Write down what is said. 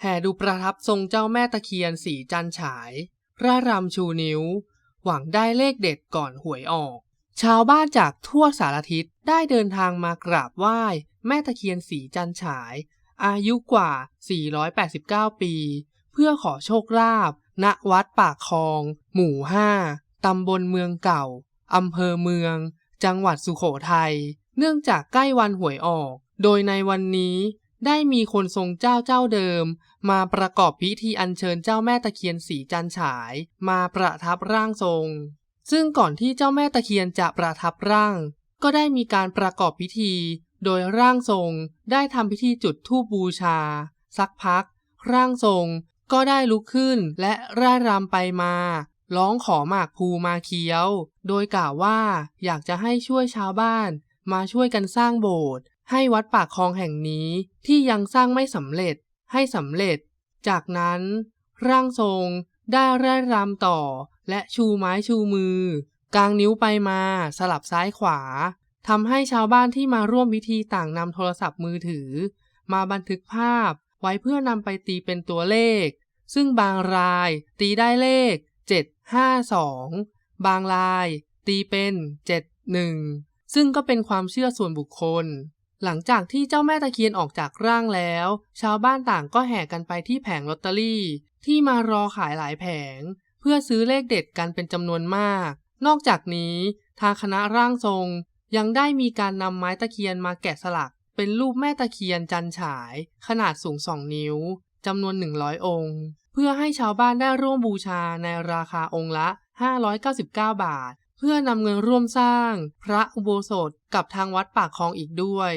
แห่ดูประทับทรงเจ้าแม่ตะเคียนสีจันฉาย ร่ารำชูนิ้ว หวังได้เลขเด็ดก่อนหวยออก ชาวบ้านจากทั่วสารทิศได้เดินทางมากราบไหว้แม่ตะเคียนสีจันฉาย อายุกว่า 489 ปี เพื่อขอโชคลาภณวัดปากคลอง หมู่ 5 ตำบลเมืองเก่า อำเภอเมือง จังหวัดสุโขทัย เนื่องจากใกล้วันหวยออก โดยในวันนี้ ได้มีคนทรงเจ้าเจ้าเดิม มาประกอบพิธีอัญเชิญเจ้าแม่ตะเคียนสีจันฉาย มาประทับร่างทรง ซึ่งก่อนที่เจ้าแม่ตะเคียนจะประทับร่าง ก็ได้มีการประกอบพิธี โดยร่างทรงได้ทำพิธีจุดธูปบูชา สักพัก ร่างทรงก็ได้ลุกขึ้นและร่ายรำไปมา ร้องขอหมากภูมาเคี้ยว โดยกล่าวว่าอยากจะให้ช่วยชาวบ้าน มาช่วยกันสร้างโบสถ์ ให้วัดปากคลองแห่งนี้ที่ยังสร้างไม่สำเร็จให้สำเร็จ จากนั้นร่างทรงได้ร่ายรำต่อและชูไม้ชูมือ กางนิ้วไปมาสลับซ้ายขวาทำให้ชาวบ้านที่มาร่วมพิธีต่างนำโทรศัพท์มือถือ มาบันทึกภาพไว้เพื่อนำไปตีเป็นตัวเลข ซึ่งบางรายตีได้เลข 752 บางรายตีเป็น 71 ซึ่งก็เป็นความเชื่อส่วนบุคคล หลังจากที่เจ้าแม่ตะเคียนออกจากร่างแล้ว ชาวบ้านต่างก็แห่กันไปที่แผงลอตเตอรี่ ที่มารอขายหลายแผง เพื่อซื้อเลขเด็ดกันเป็นจำนวนมาก นอกจากนี้ ทางคณะร่างทรง ยังได้มีการนำไม้ตะเคียนมาแกะสลัก เป็นรูปแม่ตะเคียนจันฉาย ขนาดสูง2นิ้วจำนวน 100 องค์ เพื่อให้ชาวบ้านได้ร่วมบูชาในราคาองค์ละ 599 บาท เพื่อนำเงินร่วมสร้างพระอุโบสถกับทางวัดปากคลองอีกด้วย